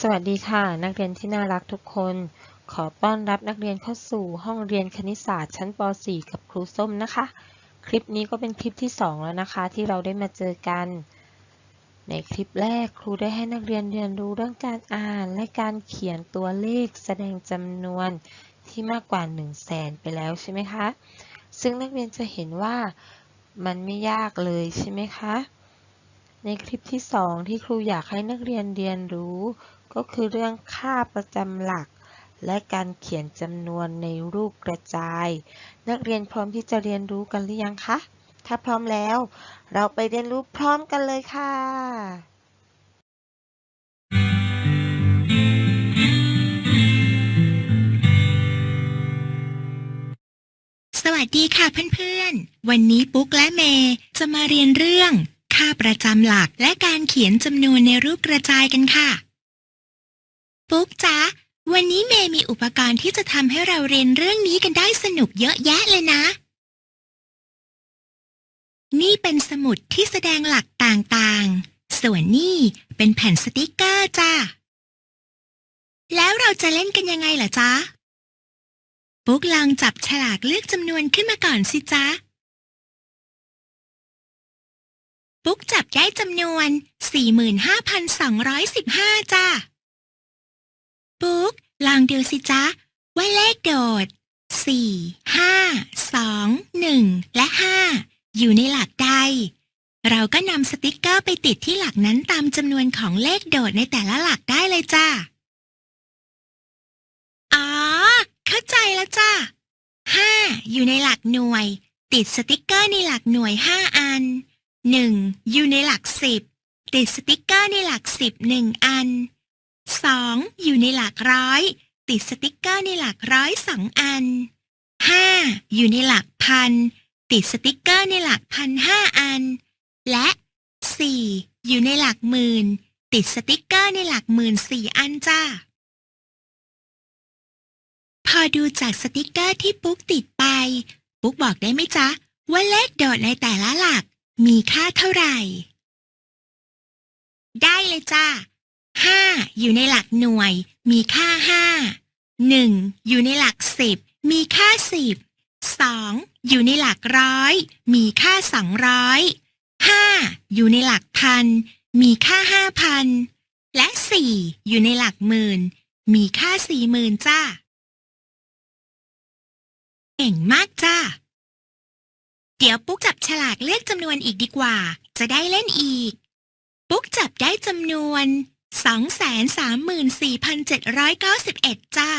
สวัสดีค่ะ นักเรียนที่น่ารักทุกคน ขอต้อนรับนักเรียนเข้าสู่ห้องเรียนคณิตศาสตร์ชั้นป .4 กับครูส้มนะคะ คลิปนี้ก็เป็นคลิปที่ 2 แล้วนะคะ ที่เราได้มาเจอกัน ในคลิปแรกครูได้ให้นักเรียนเรียนรู้เรื่องการอ่าน และการเขียนตัวเลขแสดงจำนวนที่มากกว่า 1 0 0 0 0แสนไปแล้วใช่ไหมคะ ซึ่งนักเรียนจะเห็นว่ามันไม่ยากเลยใช่ไหมคะในคลิปที่ 2 ที่ครูอยากให้นักเรียนเรียนรู้ ก็คือเรื่องค่าประจำหลัก และการเขียนจำนวนในรูปกระจาย นักเรียนพร้อมที่จะเรียนรู้กันหรือยังคะ ถ้าพร้อมแล้ว เราไปเรียนรู้พร้อมกันเลยค่ะสวัสดีค่ะเพื่อนๆ วันนี้ปุ๊กและเมย์จะมาเรียนเรื่อง ค่าประจำหลักและการเขียนจำนวนในรูปกระจายกันค่ะ ปุ๊กจ๊ะ วันนี้เมย์มีอุปกรณ์ที่จะทำให้เราเรียนเรื่องนี้กันได้สนุกเยอะแยะเลยนะ นี่เป็นสมุดที่แสดงหลักต่างๆ ส่วนนี่เป็นแผ่นสติกเกอร์จ้ะแล้วเราจะเล่นกันยังไงล่ะจ๊ะ ปุ๊กลองจับฉลากเลือกจำนวนขึ้นมาก่อนสิจ๊ะ ปุ๊กจับได้จำนวน 45,215 จ้ะ ปุ๊ก ลองดูสิจ๊ะ ว่าเลขโดด 4 5 2 1 และ 5 อยู่ในหลักใด เราก็นำสติกเกอร์ไปติดที่หลักนั้นตามจำนวนของเลขโดดในแต่ละหลักได้เลยจ้ะอ๋อ เข้าใจแล้วจ้ะห้าอยู่ในหลักหน่วย ติดสติกเกอร์ในหลักหน่วยห้าอันหนึ่งอยู่ในหลักสิบติดสติกเกอร์ในหลักสิบหนึ่งอัน สองอยู่ในหลักร้อย ติดสติกเกอร์ในหลักร้อยสองอันห้าอยู่ในหลักพัน ติดสติกเกอร์ในหลักพันห้าอัน และสี่อยู่ในหลักหมื่น ติดสติกเกอร์ในหลักหมื่นสี่อันจ้าพอดูจากสติกเกอร์ที่ปุ๊กติดไป ปุ๊กบอกได้ไหมจ๊ะ ว่าเลขโดดในแต่ละหลักมีค่าเท่าไหร่ ได้เลยจ้า ห้าอยู่ในหลักหน่วย มีค่าห้าหนึ่งอยู่ในหลักสิบมีค่าสิบสองอยู่ในหลักร้อย มีค่าสองร้อยห้าอยู่ในหลักพัน มีค่าห้าพันและสี่อยู่ในหลักหมื่น มีค่าสี่หมื่นจ้าเก่งมากจ้าเดี๋ยวปุ๊กจับฉลากเลือกจำนวนอีกดีกว่า จะได้เล่นอีก ปุ๊กจับได้จำนวน 234,791 จ้า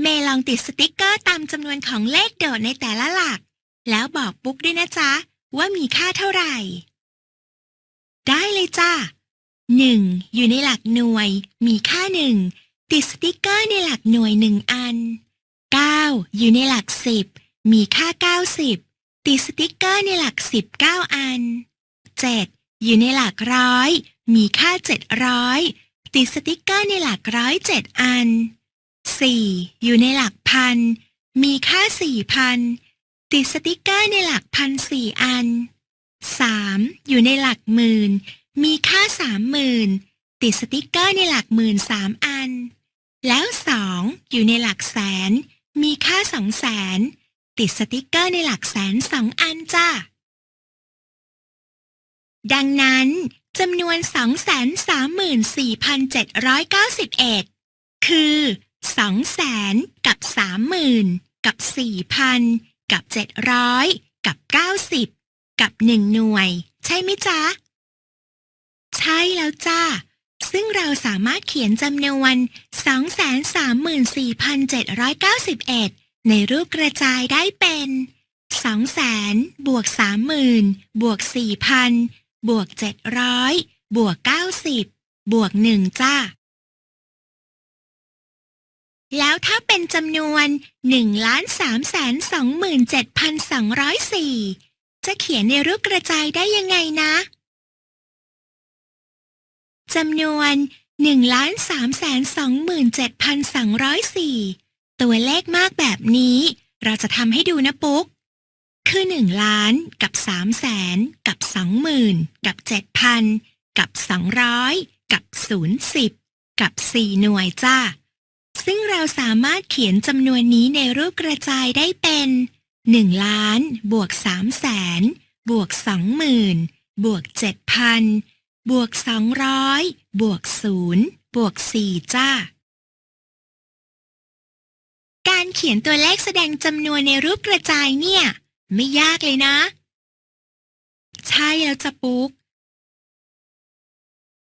เมย์ลองติดสติกเกอร์ตามจำนวนของเลขโดดในแต่ละหลัก แล้วบอกปุ๊กด้วยนะจ๊ะ ว่ามีค่าเท่าไหร่ ได้เลยจ้าหนึ่งอยู่ในหลักหน่วย มีค่าหนึ่งติดสติกเกอร์ในหลักหน่วยหนึ่งอัน 9 อยู่ในหลักสิบมีค่า 90 ติดสติกเกอร์ในหลักสิบเก้าอัน 7 อยู่ในหลักร้อย มีค่า 700 ติดสติกเกอร์ในหลักร้อยเจ็ดอัน 4 อยู่ในหลักพัน มีค่า 4,000 ติดสติกเกอร์ในหลักพันสี่อัน 3 อยู่ในหลักหมื่น มีค่า 30,000 ติดสติกเกอร์ในหลักหมื่นสามอัน แล้วสองอยู่ในหลักแสน มีค่าสองแสนติดสติกเกอร์ในหลักแสนสองอันจ้าดังนั้น จำนวน 234,791 คือ 200,000 กับ 30,000 กับ 4,000 กับ 700 กับ 90 กับ 1 หน่วย ใช่ไหมจ๊ะ ใช่แล้วจ้าซึ่งเราสามารถเขียนจำนวน 234,791 ในรูปกระจายได้เป็น 200,000บวก30,000บวก4,000 บวก700บวก90บวก1จ้า แล้วถ้าเป็นจำนวน1,327,204จะเขียนในรูปกระจายได้ยังไงนะจำนวน1,327,204ตัวเลขมากแบบนี้ เราจะทำให้ดูนะปุ๊ก คือ 1 ล้านกับ3แสนกับ 20,000 กับ 7,000 กับ 200 กับ 0 10 กับ 4 หน่วยจ้า ซึ่งเราสามารถเขียนจำนวนนี้ในรูปกระจายได้เป็น 1 ล้านบวก3แสนบวก 20,000 บวก 7,000 บวก 200 บวก 0 บวก 4 จ้าการเขียนตัวเลขแสดงจำนวนในรูปกระจายเนี่ย ไม่ยากเลยนะ ใช่แล้วจะปุ๊ก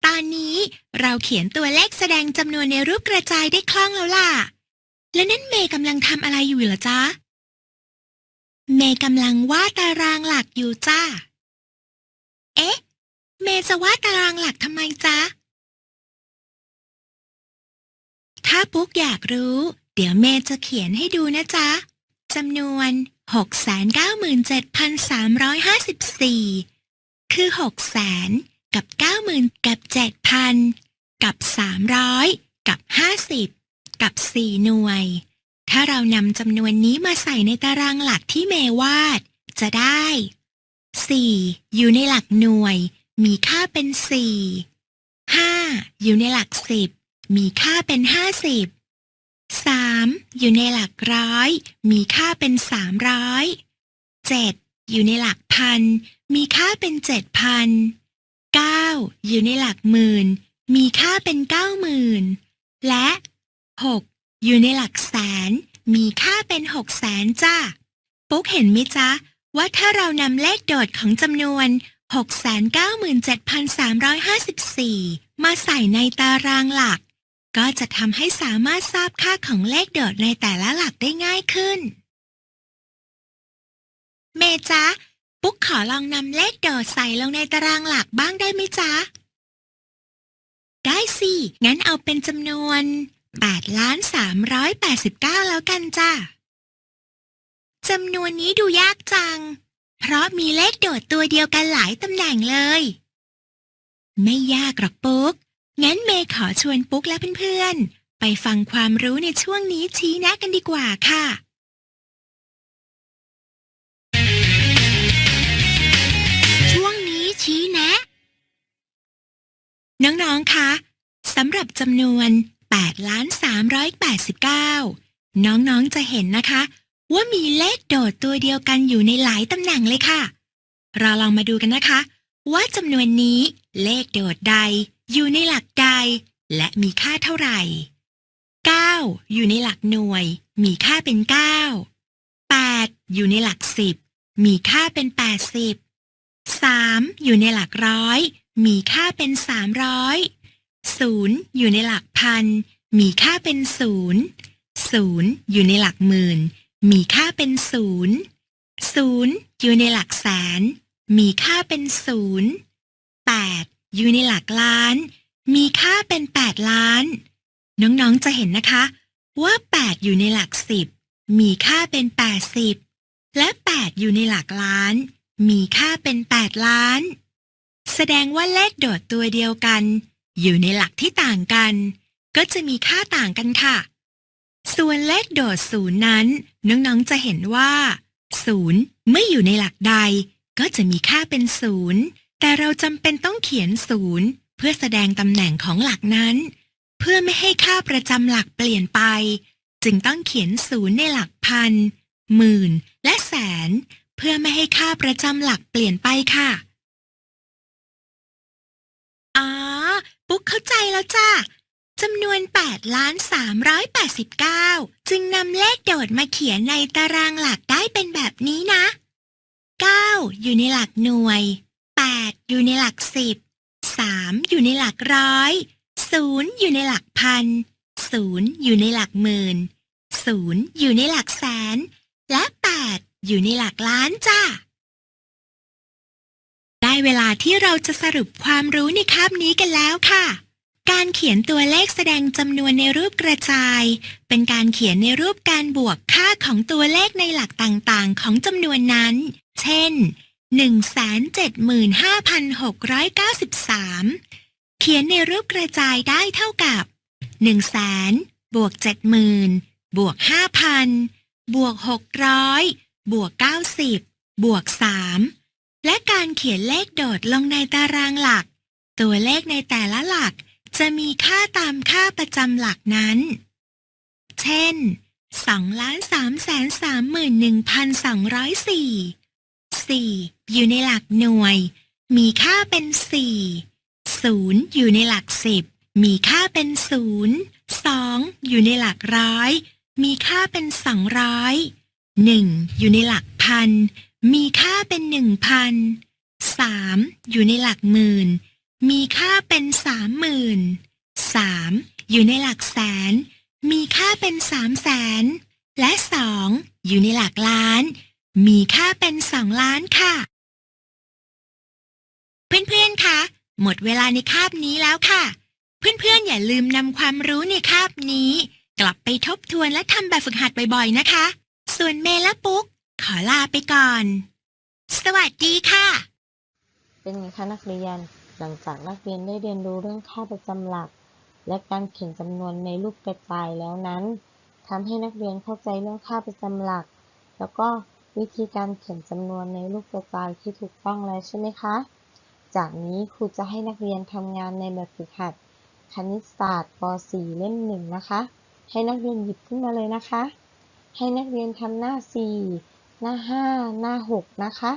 ตอนนี้เราเขียนตัวเลขแสดงจำนวนในรูปกระจายได้คล่องแล้วล่ะ แล้วนั่นเมย์กำลังทำอะไรอยู่เหรอจ๊ะ เมย์กำลังวาดตารางหลักอยู่จ้า เอ๊ะ เมย์จะวาดตารางหลักทำไมจ๊ะ ถ้าปุ๊กอยากรู้ เดี๋ยวเมย์จะเขียนให้ดูนะจ๊ะจำนวน697,354 คือ 600,000 กับ 90,000 กับ 7,000 กับ 300 กับ 50 กับ 4 หน่วย ถ้าเรานำจำนวนนี้มาใส่ในตารางหลักที่เมย์วาด จะได้ 4 อยู่ในหลักหน่วย มีค่าเป็น 4 5 อยู่ในหลัก 10 มีค่าเป็น 50 สามอยู่ในหลักร้อย มีค่าเป็นสามร้อยเจ็ดอยู่ในหลักพัน มีค่าเป็นเจ็ดพันเก้าอยู่ในหลักหมื่น มีค่าเป็นเก้าหมื่นและหกอยู่ในหลักแสน มีค่าเป็นหกแสนจ้าปุ๊กเห็นไหมจ๊ะ ว่าถ้าเรานำเลขโดดของจำนวน 697,354 มาใส่ในตารางหลัก ก็จะทำให้สามารถทราบค่าของเลขโดดในแต่ละหลักได้ง่ายขึ้น เมจ๊ะ ปุ๊กขอลองนำเลขโดดใส่ลงในตารางหลักบ้างได้ไหมจ๊ะ ได้สิ งั้นเอาเป็นจำนวน8ล้าน389 แล้วกันจ้ะจำนวนนี้ดูยากจัง เพราะมีเลขโดดตัวเดียวกันหลายตำแหน่งเลย ไม่ยากหรอกปุ๊ก เมย์ขอชวนปุ๊กและเพื่อนๆ ไปฟังความรู้ในช่วงนี้ชี้แนะกันดีกว่าค่ะ ช่วงนี้ชี้แนะ น้องๆ คะสำหรับจำนวน8ล้าน389 น้องๆ จะเห็นนะคะ ว่ามีเลขโดดตัวเดียวกันอยู่ในหลายตำแหน่งเลยค่ะ เราลองมาดูกันนะคะ ว่าจำนวนนี้เลขโดดใด อยู่ในหลักใด และมีค่าเท่าไหร่ 9 อยู่ในหลักหน่วย มีค่าเป็น 9 8 อยู่ในหลัก10มีค่าเป็น 80 3 อยู่ในหลักร้อย มีค่าเป็น 300 0 อยู่ในหลักพัน มีค่าเป็น 0 0 อยู่ในหลักหมื่น มีค่าเป็น 0 0 อยู่ในหลักแสน มีค่าเป็น 0 8 อยู่ในหลักล้าน มีค่าเป็น 8 ล้าน น้องๆจะเห็นนะคะ ว่า 8 อยู่ในหลัก10มีค่าเป็น 80 และ 8 อยู่ในหลักล้าน มีค่าเป็น 8 ล้าน แสดงว่าเลขโดดตัวเดียวกัน อยู่ในหลักที่ต่างกัน ก็จะมีค่าต่างกันค่ะ ส่วนเลขโดดศูนย์นั้น น้องๆจะเห็นว่าศูนย์เมื่ออยู่ในหลักใด ก็จะมีค่าเป็นศูนย์ แต่เราจำเป็นต้องเขียนศูนย์เพื่อแสดงตำแหน่งของหลักนั้น เพื่อไม่ให้ค่าประจำหลักเปลี่ยนไป จึงต้องเขียนศูนย์ในหลักพัน หมื่น และแสน เพื่อไม่ให้ค่าประจำหลักเปลี่ยนไปค่ะอ๋อปุ๊กเข้าใจแล้วจ้าจำนวน8ล้าน389 จึงนำเลขโดดมาเขียนในตารางหลักได้เป็นแบบนี้นะ 9 อยู่ในหลักหน่วย อยู่ในหลัก10 3อยู่ในหลักร้อย0อยู่ในหลักพัน0อยู่ในหลักหมื่น0อยู่ในหลักแสน และ8อยู่ในหลักล้านจ้าได้เวลาที่เราจะสรุปความรู้ในคาบนี้กันแล้วค่ะ การเขียนตัวเลขแสดงจำนวนในรูปกระจาย เป็นการเขียนในรูปการบวกค่าของตัวเลขในหลักต่างๆ ของจำนวนนั้น เช่น 175,693 เขียนในรูปกระจายได้เท่ากับ1แสนบวก70,000บวก5,000บวก600บวก90บวก3และการเขียนเลขโดดลงในตารางหลัก ตัวเลขในแต่ละหลักจะมีค่าตามค่าประจำหลักนั้น เช่น2 3 3 1 20 4 4อยู่ในหลักหน่วย มีค่าเป็น4 0อยู่ในหลัก10มีค่าเป็น0 2อยู่ในหลักร้อย มีค่าเป็น200 1อยู่ในหลักพัน มีค่าเป็น1,000 3อยู่ในหลักหมื่น มีค่าเป็นสามหมื่นสามอยู่ในหลักแสน มีค่าเป็นสามแสน และสองอยู่ในหลักล้าน มีค่าเป็นสองล้านค่ะ เพื่อนๆคะหมดเวลาในคาบนี้แล้วค่ะ เพื่อนๆอย่าลืมนำความรู้ในคาบนี้ กลับไปทบทวนและทำแบบฝึกหัดบ่อยๆนะคะ ส่วนเมและปุ๊ก ขอลาไปก่อน สวัสดีค่ะ เป็นไงคะนักเรียน หลังจากนักเรียนได้เรียนรู้เรื่องค่าประจำหลัก และการเขียนจำนวนในรูปกระจายแล้วนั้นทำให้นักเรียนเข้าใจเรื่องค่าประจำหลัก แล้วก็ วิธีการเขียนจำนวนในรูปกระจายที่ถูกต้องแล้วใช่ไหมคะ จากนี้ครูจะให้นักเรียนทำงานในแบบฝึกหัด คณิตศาสตร์ป .4 เล่มหนึ่งนะคะ ให้นักเรียนหยิบขึ้นมาเลยนะคะ ให้นักเรียนทำหน้า 4 หน้า 5 หน้า 6 นะคะ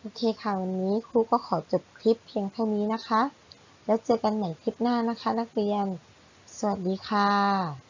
โอเคค่ะวันนี้ครูก็ขอจบคลิปเพียงเท่านี้นะคะ แล้วเจอกันใหม่คลิปหน้านะคะ นักเรียน สวัสดีค่ะ